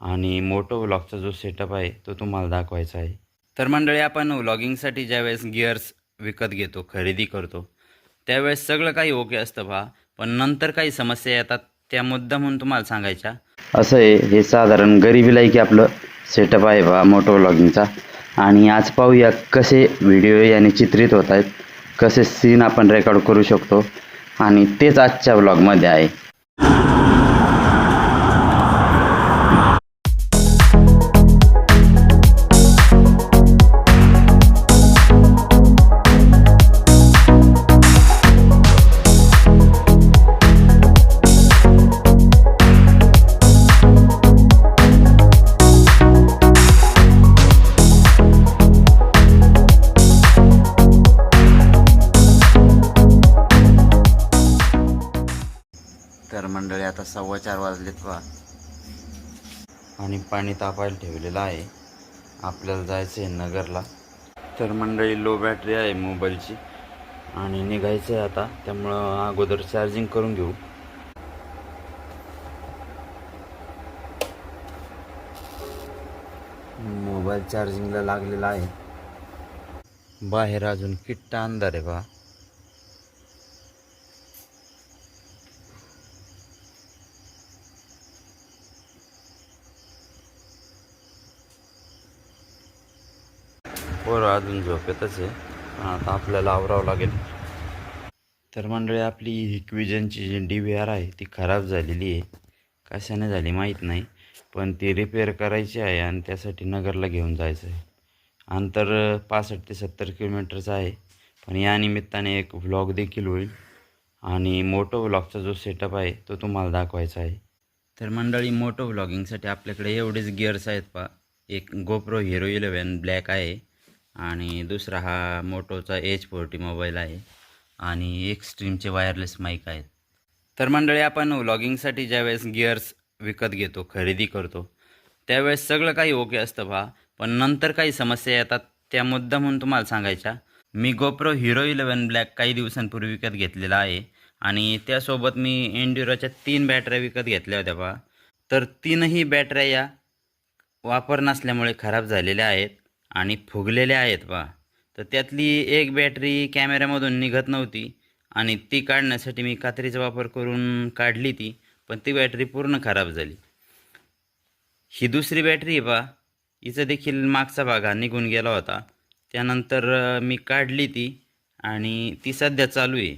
आणि मोटो व्लॉगचा जो सेटअप आहे तो तुम्हाला दाखवायचा आहे. तर मंडळी आपण व्लॉगिंगसाठी ज्यावेळेस गिअर्स विकत घेतो खरेदी करतो त्यावेळेस सगळं काही ओके असतं पहा पण नंतर काही समस्या येतात त्या मुद्दा म्हणून तुम्हाला सांगायच्या. असं आहे हे साधारण गरिबीला की आपलं सेटअप आहे बा मोटो व्लॉगिंगचा आणि आज पाहूया कसे व्हिडिओ याने चित्रित होत आहेत कसे सीन आपण रेकॉर्ड करू शकतो. आणि तेच आजच्या व्लॉगमध्ये आहे. आता सव्वा चार वाजलेत पहा आणि पाणी तापायला ठेवलेलं आहे. आपल्याला जायचं आहे नगरला. तर मंडळी लो बॅटरी आहे मोबाईलची आणि निघायचं आहे आता. त्यामुळं अगोदर चार्जिंग करून घेऊ. मोबाईल चार्जिंगला लागलेला आहे. बाहेर अजून किट्टा अंधार आहे बा. पोरं अजून झोपेतच आहे. पण आता आपल्याला आवरावं लागेल. तर मंडळी आपली इक्विजनची जी डी व्ही आर आहे ती खराब झालेली आहे. कशाने झाली माहीत नाही पण ती रिपेअर करायची आहे आणि त्यासाठी नगरला घेऊन जायचं आहे. अंतर पासष्ट ते सत्तर किलोमीटरचं आहे पण या निमित्ताने एक व्लॉग देखील होईल. आणि मोटो व्लॉगचा जो सेटअप आहे तो तुम्हाला दाखवायचा आहे. तर मंडळी मोटो व्लॉगिंगसाठी आपल्याकडे एवढेच गिअर्स आहेत पा एक गोप्रो हिरो इलेवन ब्लॅक आहे. आणि दुसरा हा मोटोचा एच फोर्टी मोबाईल आहे आणि एक्स्ट्रीमचे वायरलेस माईक आहेत. तर मंडळी आपण व्लॉगिंगसाठी ज्यावेळेस गिअर्स विकत घेतो खरेदी करतो त्यावेळेस सगळं काही ओके असतं पहा पण नंतर काही समस्या येतात त्या मुद्दा म्हणून तुम्हाला सांगायच्या. मी गोप्रो हिरो इलेवन ब्लॅक काही दिवसांपूर्वी विकत घेतलेला आहे आणि त्यासोबत मी एन्ड्युराच्या तीन बॅटऱ्या विकत घेतल्या होत्या पहा तर तीनही बॅटऱ्या या वापर नसल्यामुळे खराब झालेल्या आहेत. आणि फुगलेल्या आहेत पहा तर त्यातली एक बॅटरी कॅमेऱ्यामधून निघत नव्हती आणि ती काढण्यासाठी मी कात्रीचा वापर करून काढली ती पण ती बॅटरी पूर्ण खराब झाली. ही दुसरी बॅटरी आहे पहा हिचा देखील मागचा भाग हा निघून गेला होता. त्यानंतर मी काढली ती आणि ती सध्या चालू आहे.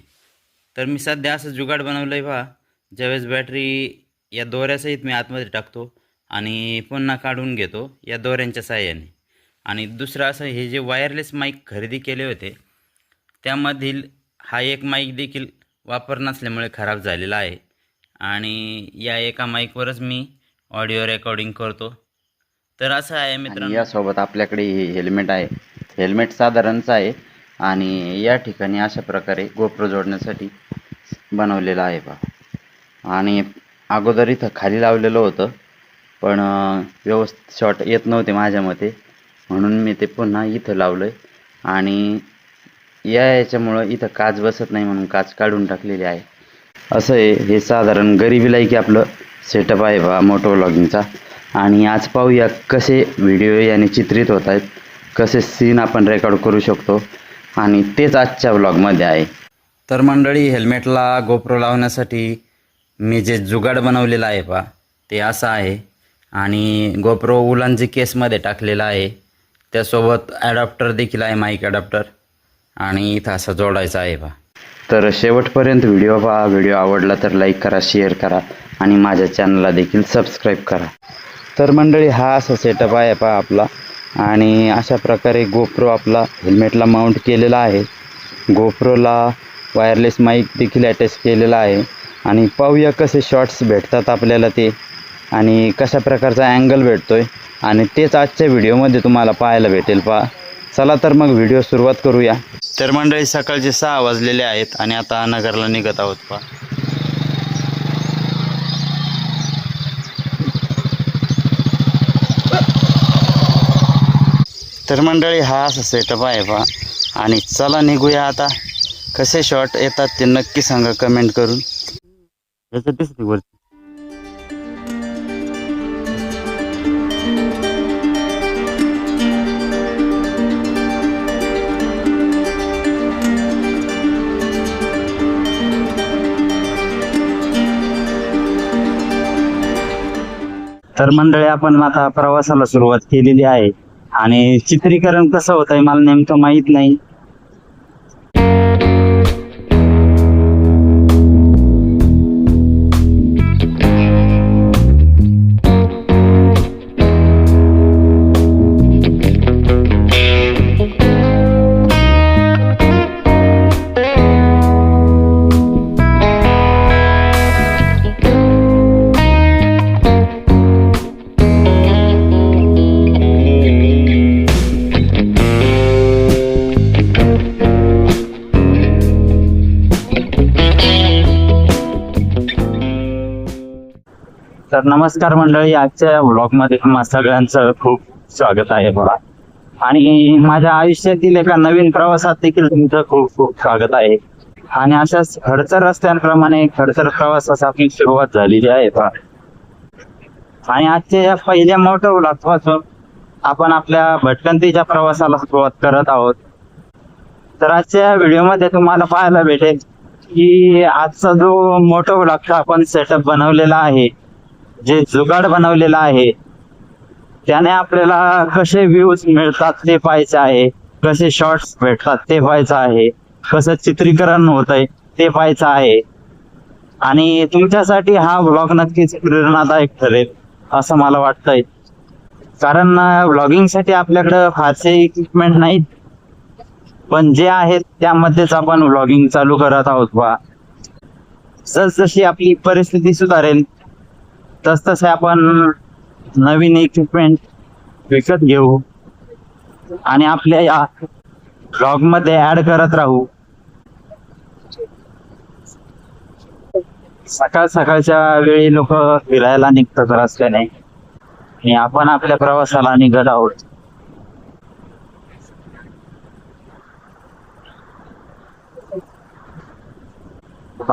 तर मी सध्या असं जुगाड बनवलं आहे पहा ज्यावेळेस बॅटरी या दोऱ्यासहित मी आतमध्ये टाकतो आणि पुन्हा काढून घेतो या दोऱ्यांच्या साह्याने. आणि दुसरं असं हे जे वायरलेस माईक खरेदी केले होते त्यामधील हा एक माईक देखील वापर नसल्यामुळे खराब झालेला आहे. आणि या एका माईकवरच मी ऑडिओ रेकॉर्डिंग करतो. तर असं आहे मित्रांनो. यासोबत आपल्याकडे हे हेल्मेट आहे. हेल्मेट साधारणच आहे. आणि या ठिकाणी अशा प्रकारे गोप्रो जोडण्यासाठी बनवलेलं आहे पहा आणि अगोदर इथं खाली लावलेलं होतं. पण व्यवस्थित शॉट येत नव्हते माझ्या मते. म्हणून मी ते पुन्हा इथं लावलं आहे आणि या याच्यामुळं इथं काच बसत नाही म्हणून काच काढून टाकलेली आहे. असं आहे हे साधारण गरिबीला की आपलं सेटअप आहे बा मोटो व्लॉगिंगचा आणि आज पाहूया कसे व्हिडिओ याने चित्रित होत आहेत कसे सीन आपण रेकॉर्ड करू शकतो. आणि तेच आजच्या व्लॉगमध्ये आहे. तर मंडळी हेल्मेटला गोप्रो लावण्यासाठी मी जे जुगाड बनवलेलं आहे पा ते असं आहे. आणि गोप्रो उलांजी केसमध्ये टाकलेला आहे. त्यासोबत ॲडॉप्टर देखील आहे माईक ॲडॉप्टर आणि इथं असा जोडायचं आहे बा. तर शेवटपर्यंत व्हिडिओ पहा. व्हिडिओ आवडला तर लाईक करा शेअर करा. आणि माझ्या चॅनलला देखील सबस्क्राईब करा. तर मंडळी हा असा सेटअप आहे पहा आपला. आणि अशा प्रकारे गोप्रो आपला हेल्मेटला माउंट केलेला आहे. गोप्रोला वायरलेस माईक देखील अटॅच केलेला आहे. आणि पाहूया कसे शॉट्स भेटतात आपल्याला ते. आणि कशा प्रकारचा अँगल भेटतो आहे आणि तेच आजच्या व्हिडिओमध्ये तुम्हाला पाहायला भेटेल पहा. चला तर मग व्हिडिओ सुरुवात करूया. तर मंडळी सकाळचे सहा वाजलेले आहेत आणि आता नगरला निघत आहोत पा तर मंडळी हा असा सेटअप आहे पा आणि चला निघूया आता. कसे शॉट येतात ते नक्की सांगा कमेंट करून. याचं दिसते तर मंडळी आपण आता प्रवासाला सुरुवात केलेली आहे. आणि चित्रीकरण कसं होत आहे मला नेमकं माहीत नाही. नमस्कार मंडळी आजच्या ब्लॉगमध्ये तुम्हा सगळ्यांचं खूप स्वागत आहे बघा. आणि माझ्या आयुष्यातील एका नवीन प्रवासात देखील तुमचं खूप खूप स्वागत आहे. आणि अशाच खडचर रस्त्यांप्रमाणे खडचर प्रवासास आपली सुरुवात झालेली आहे बघा. आणि आजच्या या पहिल्या मोठ्या ब्लॉगपासून आपण आपल्या भटकंतीच्या प्रवासाला सुरुवात करत आहोत. तर आजच्या व्हिडिओमध्ये तुम्हाला पाहायला भेटेल की आजचा जो मोठा ब्लॉगचा आपण सेटअप बनवलेला आहे जे जुगाड बनवलेला आहे त्याने आपल्याला कसे व्ह्यूज मिळतात ते पाहायचे आहे कसे शॉर्ट्स भेटतात ते पाहायचं आहे कसं चित्रीकरण होत आहे ते पाहायचं आहे. आणि तुमच्यासाठी हा ब्लॉग नक्कीच प्रेरणादायक ठरेल असं मला वाटतंय. कारण ब्लॉगिंगसाठी आपल्याकडं फारसे इक्विपमेंट नाहीत. पण जे आहेत त्यामध्येच आपण व्लॉगिंग चालू करत आहोत बा. जसजशी आपली परिस्थिती सुधारेल तस तसे आपण नवीन इक्विपमेंट विकत घेऊ आणि आपल्या या ब्लॉगमध्ये ऍड करत राहू. सकाळ सकाळच्या वेळी लोक फिरायला निघतात रस्त्याने. आणि आपण आपल्या प्रवासाला निघत आहोत.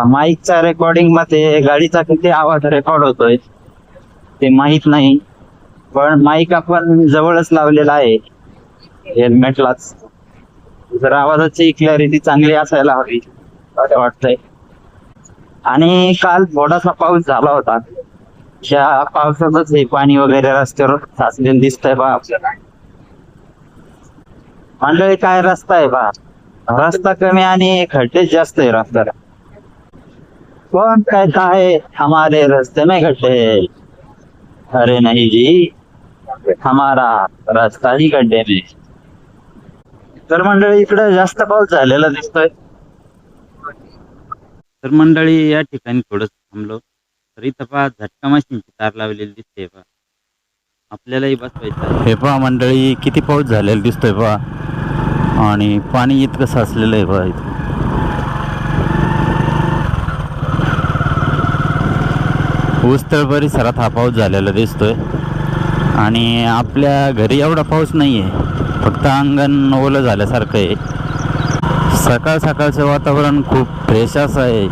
माईकच्या रेकॉर्डिंगमध्ये गाडीचा किती आवाज रेकॉर्ड होतोय? ते माहीत नाही. पण माईक आपण जवळच लावलेला आहे. हेल्मेटलाच जर आवाजाची क्लॅरिटी चांगली असायला हवी असं वाटतंय. आणि काल थोडासा पाऊस झाला होता. त्या पावसातच हे पाणी वगैरे रस्त्यावर साचलेलं दिसतंय बा. आपल्याला मंडळी काय रस्ता आहे बा? रस्ता कमी आणि खड्डे जास्त आहे रस्त्याला. पण काय काय हमारे रस्ते नाही खड्डे. अरे नहीं जी हमारा रास्ता ही गड्ढे में तर मंडळी इकडे जास्त पाऊस झालेला दिसतोय. तर मंडळी या ठिकाणी थोडस थांबलो. तर इथं पहा झटका मशीनची तार लावलेली दिसते पहा. आपल्यालाही बसवायचं हे पहा मंडळी किती पाऊस झालेला दिसतोय पहा. आणि पाणी इतकं साचलेलं आहे पहा इथं. ऊसतळ परिसरात हा पाऊस झालेला दिसतोय. आणि आपल्या घरी एवढा पाऊस नाही आहे फक्त अंगण ओलं झाल्यासारखं आहे. सकाळ सकाळचं वातावरण खूप फ्रेश असं आहे.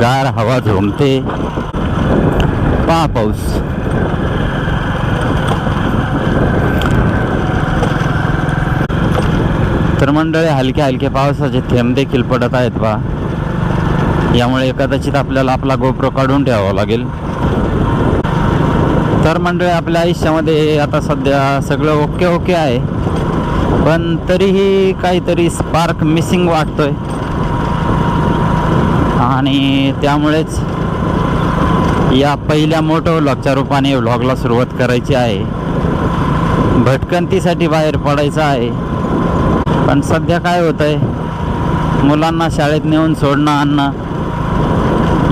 गार हवा झोंबते. पहा पाऊस. तर मंडळी हलक्या हलक्या पावसाचे थेंब देखील पडत आहेत पहा. यामुळे कदाचित आपल्याला आपला गोप्रो काढून ठेवावा लागेल. तर मंडळी आपल्या आयुष्यामध्ये आता सध्या सगळं ओके ओके आहे. पण तरीही काहीतरी स्पार्क मिसिंग वाटतोय. आणि त्यामुळेच या पहिल्या मोठं व्लॉगच्या रूपाने व्लॉगला सुरुवात करायची आहे. भटकंतीसाठी बाहेर पडायचं आहे. पण सध्या काय होतं आहे मुलांना शाळेत नेऊन सोडणं आणणं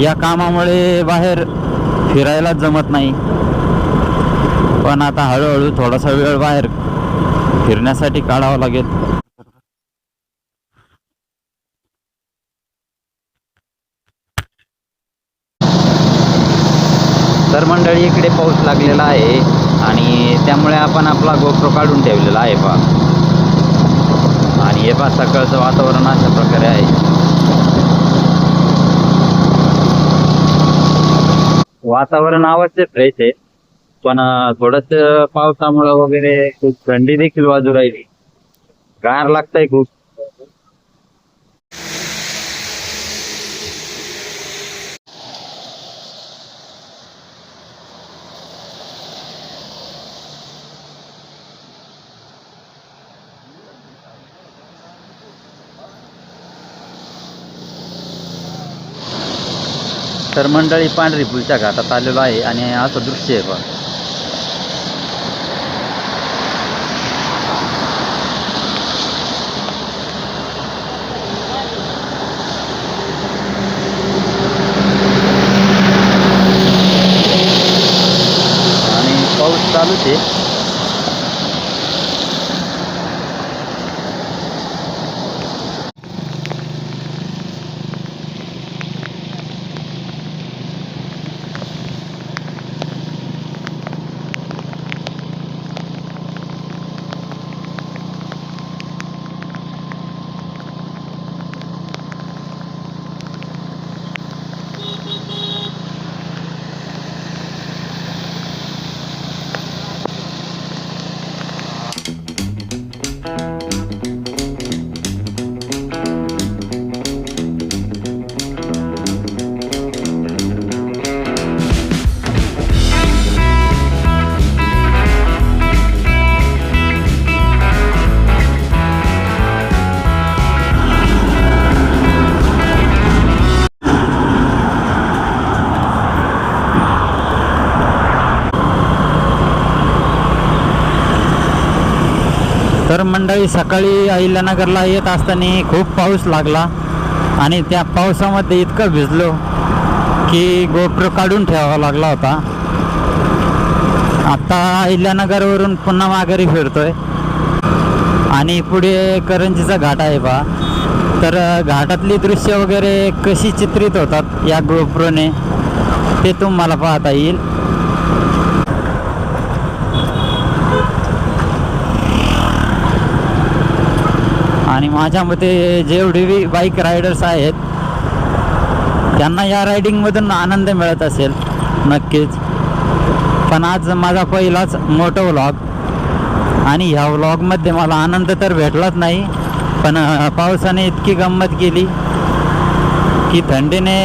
या कामामुळे बाहेर फिरायलाच जमत नाही. पण आता हळूहळू थोडासा वेळ बाहेर फिरण्यासाठी काढावा लागेल. तर मंडळी इकडे पाऊस लागलेला आहे आणि त्यामुळे आपण आपला गोप्रो काढून ठेवलेला आहे पहा. आणि हे बा सकाळचं वातावरण अशा प्रकारे आहे. वातावरण आवश्यक फ्रेश आहे पण थोडस पावसामुळे वगैरे खूप थंडी देखील वाजू राहिली. गार लागतंय खूप. तर मंडळी पांढरी पुलच्या घाटात आलेलो आहे आणि असं दृश्य आहे बा मंडळी सकाळी अहिल्यानगरला येत असताना खूप पाऊस लागला आणि त्या पावसामध्ये इतकं भिजलो की गोप्र काढून ठेवावा लागला होता. आत्ता अहिल्यानगरवरून पुन्हा माघारी फिरतोय. आणि पुढे करंजीचा घाट आहे बा. तर घाटातली दृश्य वगैरे कशी चित्रित होतात या गोप्रोने ते तुम्हाला पाहता येईल. आणि माझ्या मते जेवढे बाईक रायडर्स आहेत त्यांना या रायडिंगमधून आनंद मिळत असेल नक्कीच. पण आज माझा पहिलाच मोठं व्लॉग आणि ह्या व्लॉगमध्ये मला आनंद तर भेटलाच नाही पण पावसाने इतकी गंमत केली की थंडीने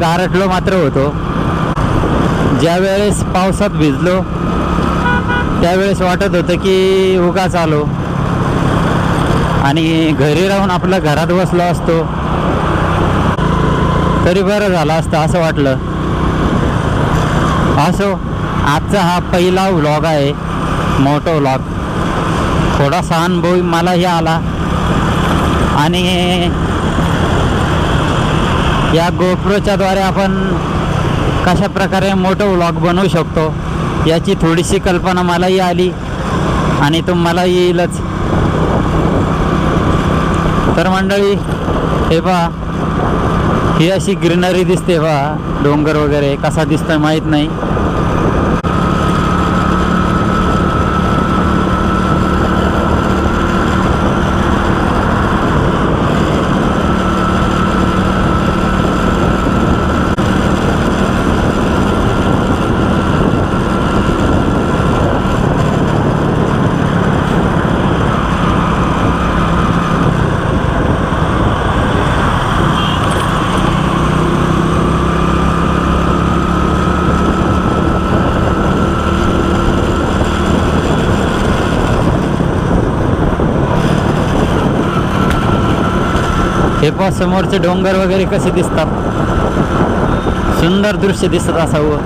गारटलो मात्र होतो. ज्यावेळेस पावसात भिजलो त्यावेळेस वाटत होतं की उगाच आलो. आणि घरी राहून आपल्या घरात बसला असतो. तरी बरं झालं असतं असं वाटलं. असो आजचा हा पहिला व्लॉग आहे. मोठा व्लॉग थोडासा अनुभव मलाही आला. आणि या गोप्रोच्याद्वारे आपण कशा प्रकारे मोठं व्लॉग बनवू शकतो याची थोडीशी कल्पना मलाही आली. आणि तुम्हाला येईलच. तर मंडळी हे पहा. ही अशी ग्रीनरी दिसते पहा. डोंगर वगैरे कसा दिसतोय माहीत नाही. पहा समोरचे डोंगर वगैरे कसे दिसतात? सुंदर दृश्य दिसत असावं.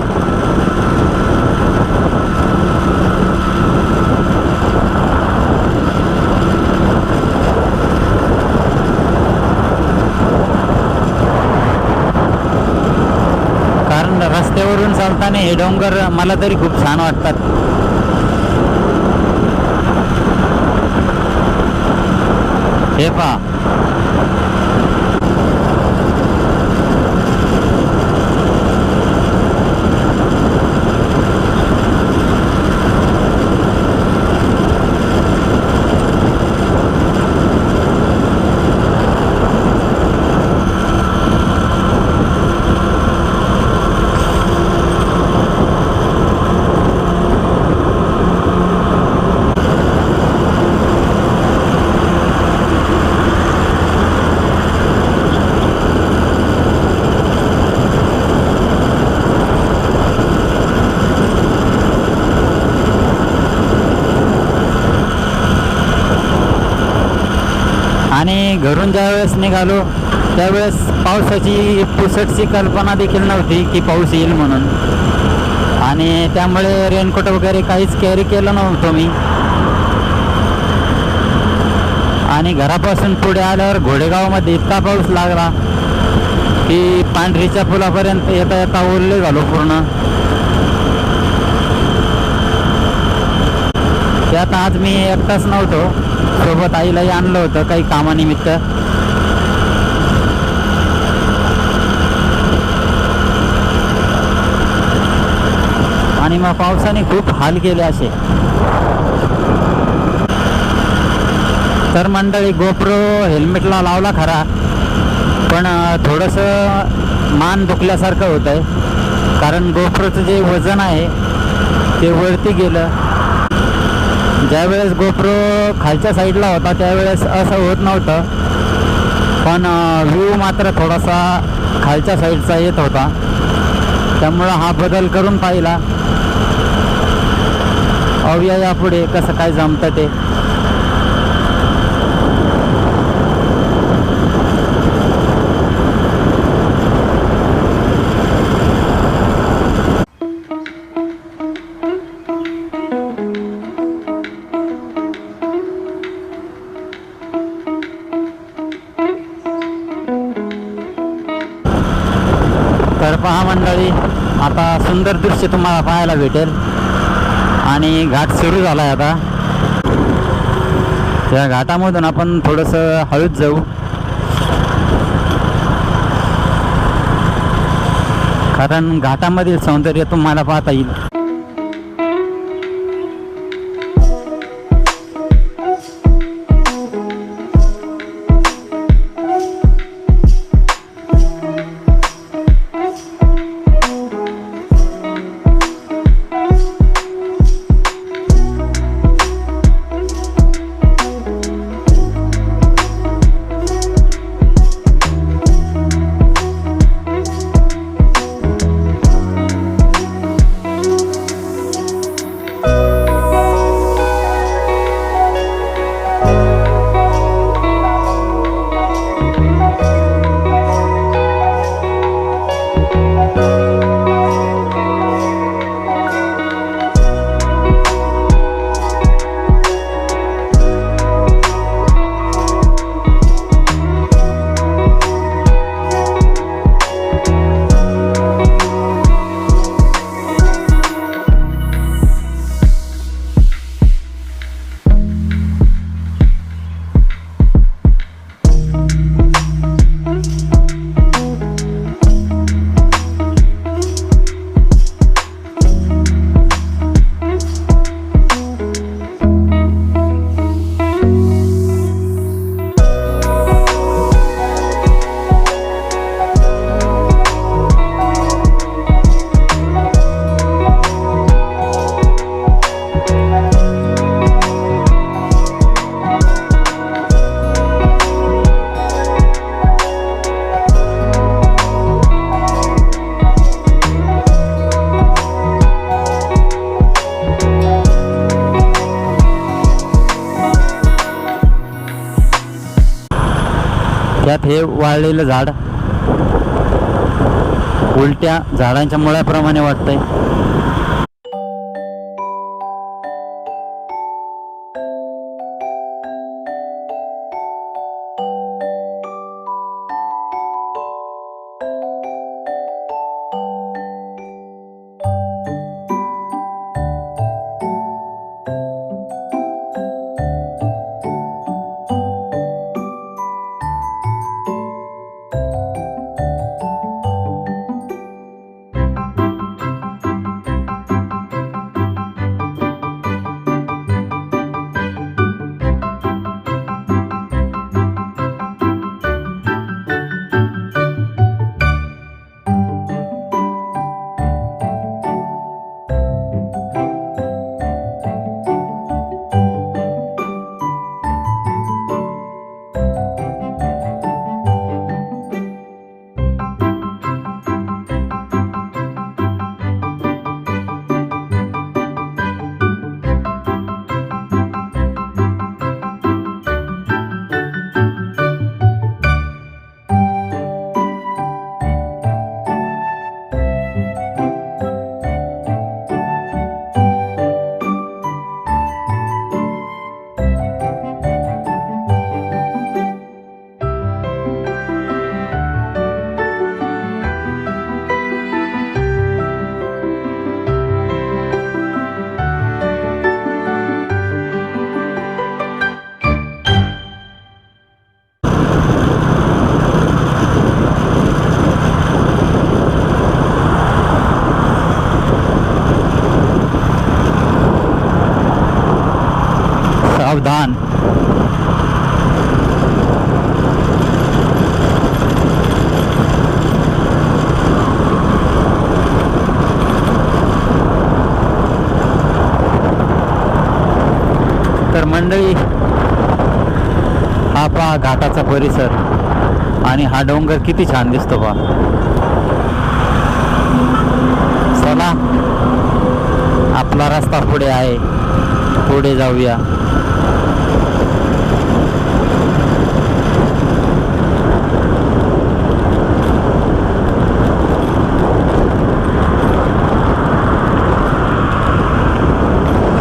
कारण रस्त्यावरून चालताना हे डोंगर मला तरी खूप छान वाटतात. हे पहा आणि घरून ज्यावेळेस निघालो त्यावेळेस पावसाची पुसटची कल्पना देखील नव्हती की पाऊस येईल म्हणून. आणि त्यामुळे रेनकोट वगैरे काहीच कॅरी केलं नव्हतं मी. आणि घरापासून पुढे आल्यावर घोडेगावमध्ये इतका पाऊस लागला की पांढरीच्या पुलापर्यंत येता येता ओरले झालो पूर्ण. त्यात आज मी एकटाच नव्हतो. सोबत आईलाही आणलं होतं काही कामानिमित्त. आणि मग पावसाने खूप हाल केले असे. तर मंडळी गोप्रो हेल्मेटला लावला खरा. पण थोडंसं मान दुखल्यासारखं होत आहे कारण गोप्रोचं जे वजन आहे ते वरती गेलं. ज्यावेळेस गोप्रो खालच्या साईडला होता त्यावेळेस असं होत नव्हतं. पण व्ह्यू मात्र थोडासा खालच्या साईडचा येत होता. त्यामुळं हा बदल करून पाहिला. अवया यापुढे कसं काय जमतं ते. पहा मंडळी आता सुंदर दृश्य तुम्हाला पाहायला भेटेल. आणि घाट सुरू झाला आहे आता. त्या घाटामधून आपण थोडंसं हळूच जाऊ. कारण घाटामधील सौंदर्य तुम्हाला पाहता येईल. जाळलेलं झाड. उलट्या झाडांच्या मुळाप्रमाणे वाटतंय. सावधान. तर मंडळी हा पहा घाटाचा परिसर. आणि हा डोंगर किती छान दिसतो पहा. चला आपला रस्ता पुढे आहे. पुढे जाऊया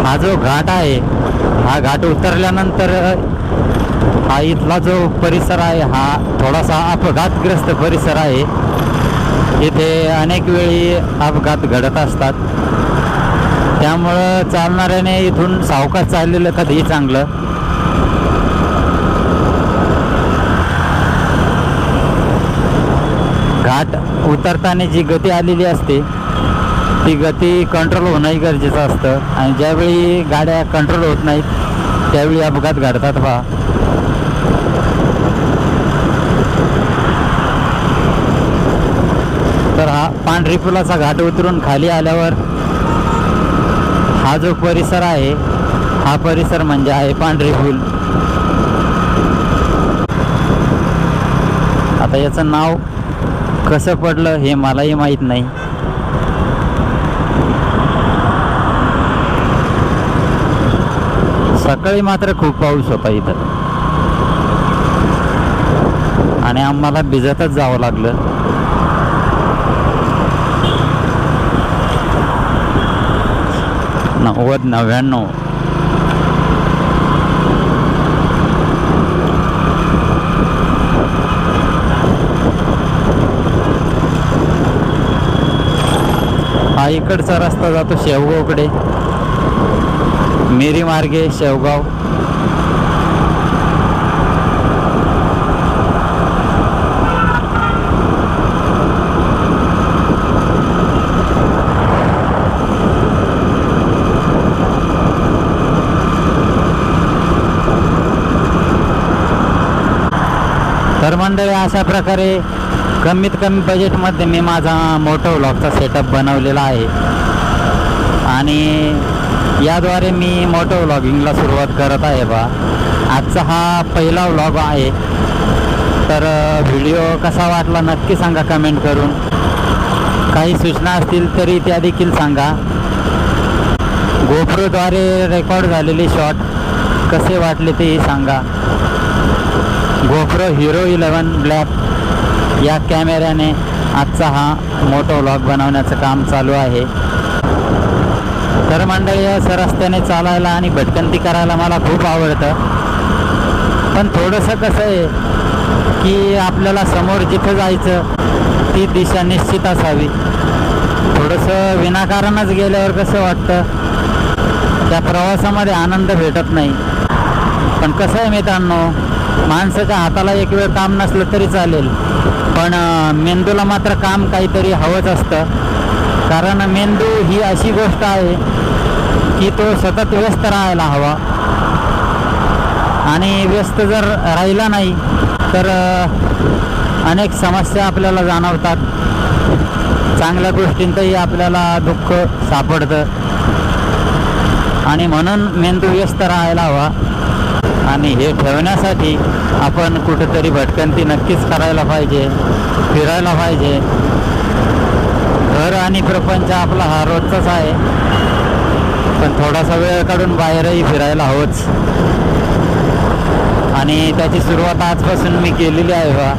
हा जो घाट आहे हा घाट उतरल्यानंतर हा इथला जो परिसर आहे हा थोडासा अपघातग्रस्त परिसर आहे. इथे अनेक वेळी अपघात घडत असतात. त्यामुळं चालणाऱ्याने इथून सावकाश चाललेलं कधीही चांगलं. घाट उतरताना जी गती आलेली असते ती गती कंट्रोल होणंही गरजेचं असतं. आणि ज्यावेळी गाड्या कंट्रोल होत नाहीत त्यावेळी अपघात घडतात पहा तर हा पांढरी पुलाचा घाट उतरून खाली आल्यावर हा जो परिसर आहे हा परिसर म्हणजे आहे पांढरी पूल. आता याचं नाव कसं पडलं हे मलाही माहीत नाही. सकाळी मात्र खूप पाऊस होता इथं. आणि आम्हाला भिजतच जावं लागलं. नव्वद नव्याण्णव. हा इकडचा रस्ता जातो शेवगावकडे. मेरी मार्गे शेवगाव. तर मंडळी अशा प्रकारे कमीत कमी बजेटमध्ये मी माझा मोठा व्लॉगचा सेटअप बनवलेला आहे. आणि याद्वारे मी मोठं व्लॉगिंगला सुरुवात करत आहे बा. आजचा हा पहिला व्लॉग आहे. तर व्हिडिओ कसा वाटला नक्की सांगा कमेंट करून. काही सूचना असतील तरी त्या देखील सांगा. गोप्रोद्वारे रेकॉर्ड झालेले शॉट कसे वाटले तेही सांगा. गोप्रो हिरो इलेवन ब्लॅक या कॅमेऱ्याने आजचा हा मोटो व्लॉग बनवण्याचं काम चालू आहे. तर मंडळी असं रस्त्याने चालायला आणि भटकंती करायला मला खूप आवडतं. पण थोडंसं कसं आहे की आपल्याला समोर जिथं जायचं ती दिशा निश्चित असावी. थोडंसं विनाकारणच गेल्यावर कसं वाटतं? त्या प्रवासामध्ये आनंद भेटत नाही. पण कसं आहे मित्रांनो माणसाच्या हाताला एक वेळ काम नसलं तरी चालेल. पण मेंदूला मात्र काम काहीतरी हवंच असतं. कारण मेंदू ही अशी गोष्ट आहे की तो सतत व्यस्त राहायला हवा. आणि व्यस्त जर राहिला नाही तर अनेक समस्या आपल्याला जाणवतात. चांगल्या गोष्टींतही आपल्याला दुःख सापडतं. आणि म्हणून मेंदू व्यस्त राहायला हवा. आणि हे ठेवण्यासाठी आपण कुठेतरी भटकंती नक्कीच करायला पाहिजे फिरायला पाहिजे. घर आणि प्रपंच आपला हा रोजचाच आहे. पण थोडासा वेळ काढून बाहेरही फिरायला हवंच. आणि त्याची सुरुवात आजपासून मी केलेली आहे बा.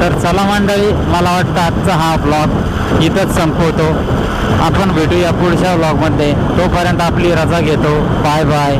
तर चला मंडळी मला वाटतं आजचा हा ब्लॉग इथंच संपवतो. आपण भेटूया पुढच्या ब्लॉगमध्ये तोपर्यंत आपली रजा घेतो. Bye bye.